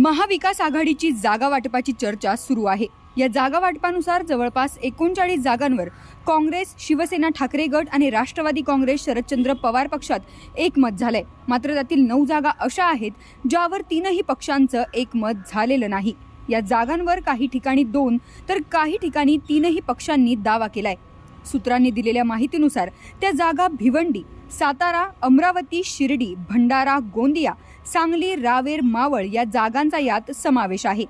महाविकास आघाडीची जागा वाटपाची चर्चा सुरू आहे. या जागा वाटपानुसार जवळपास एकोणचाळीस जागांवर काँग्रेस शिवसेना ठाकरे गट आणि राष्ट्रवादी काँग्रेस शरदचंद्र पवार पक्षात एकमत झालंय. मात्र त्यातील नऊ जागा अशा आहेत ज्यावर तीनही पक्षांचं एकमत झालेलं नाही. या जागांवर काही ठिकाणी दोन तर काही ठिकाणी तीनही पक्षांनी दावा केलाय. सूत्रांनी दिलेल्या माहितीनुसार त्या जागा भिवंडी सातारा अमरावती शिर्डी भंडारा गोंदिया सांगली रावेर मावळ या जागांचा यात समावेश आहे.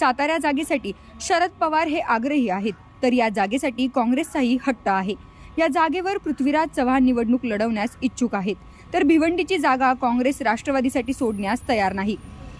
सातारा जागेसाठी शरद पवार हे आग्रही आहेत तर या जागेसाठी काँग्रेसचाही हट्ट आहे. या जागेवर पृथ्वीराज चव्हाण निवडणूक लढवण्यास इच्छुक आहेत तर भिवंडीची जागा काँग्रेस राष्ट्रवादीसाठी सोडण्यास तयार नाही.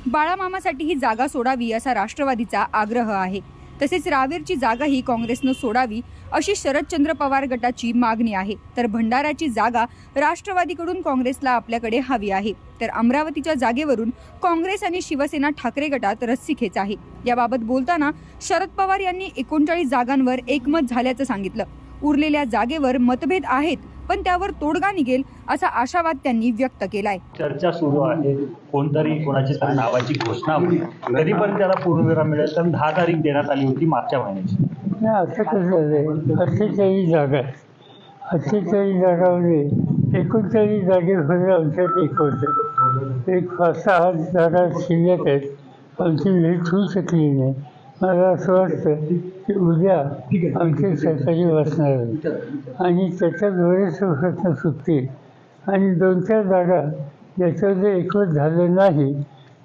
बाळामामासाठी ही जागा सोडावी असा राष्ट्रवादीचा आग्रह आहे. तसेच रावेरची जागाही काँग्रेसनं सोडावी अशी शरदचंद्र पवार गटाची मागणी आहे. तर भंडाराची जागा राष्ट्रवादीकडून काँग्रेसला आपल्याकडे हवी आहे. तर अमरावतीच्या जागेवरून काँग्रेस आणि शिवसेना ठाकरे गटात रस्सीखेच आहे. याबाबत बोलताना शरद पवार यांनी एकोणचाळीस जागांवर एकमत झाल्याचं सांगितलं. उरलेल्या जागेवर मतभेद आहेत पण त्यावर तोडगा निघेल असा आशावाद त्यांनी व्यक्त केलाय. चर्चा सुरू आहे कोणतरी कोणाची तरी नावाची घोषणा होईल. कधीपर्यंत त्याला पूर्णविराम मिळेल तर दहा तारीख देण्यात आली होती मागच्या महिन्याची. नाही असं कसं झालं अठ्ठेचाळीस जागा आहेत. अठ्ठेचाळीस जागामध्ये एकोणचाळीस जागेमध्ये आमच्यात एक होतं. एक पाच सहा जागा शिल्लक आहेत. आमची भेट होऊ शकली नाही. मला असं वाटतं की उद्या आमचे सरकारी बसणार आहे. आणि त्याच्यात बरेचसे प्रश्न सुटतील. आणि दोन चार जागा ज्याच्यावर जर एकवट झालं नाही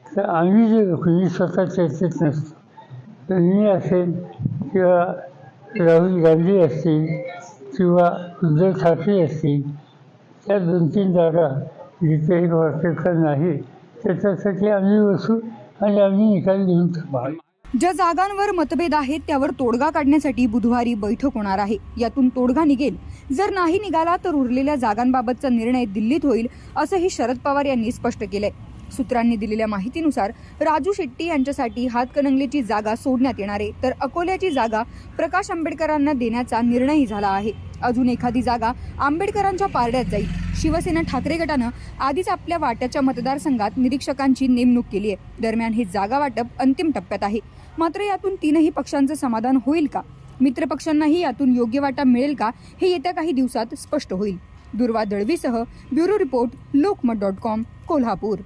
तर आम्ही जे लोक मी स्वतः चर्चेत नसतो. तर मी असेल किंवा राहुल गांधी असतील किंवा उद्धव ठाकरे असतील त्या दोन तीन जागा जिथे एक वाटतं नाही त्याच्यासाठी आम्ही बसू आणि आम्ही निकाल देऊन टाकू ज्या जागांवर मतभेद आहेत त्यावर तोडगा काढण्यासाठी बुधवारी बैठक होणार आहे. यातून तोडगा निघेल. जर नाही निघाला तर उरलेल्या जागांबाबतचा निर्णय दिल्लीत होईल असंही शरद पवार यांनी स्पष्ट केलंय. सूत्रांनी दिलेल्या माहितीनुसार राजू शेट्टी यांच्यासाठी हातकणंगलेची जागा सोडण्यात येणार आहे. तर अकोल्याची जागा प्रकाश आंबेडकरांना देण्याचा निर्णयही झाला आहे. अजून एखादी जागा आंबेडकरांच्या पारड्यात जाईल. शिवसेना ठाकरे गटानं आधीच आपल्या वाट्याच्या मतदारसंघात निरीक्षकांची नेमणूक केली आहे दरम्यान हे जागा वाटप अंतिम टप्प्यात आहे. मात्र यातून तीनही पक्षांचं समाधान होईल का? मित्रपक्षांनाही यातून योग्य वाटा मिळेल का? हे येत्या काही दिवसात स्पष्ट होईल. Durva दळवीसह bureau report Lokmat dot com Kolhapur.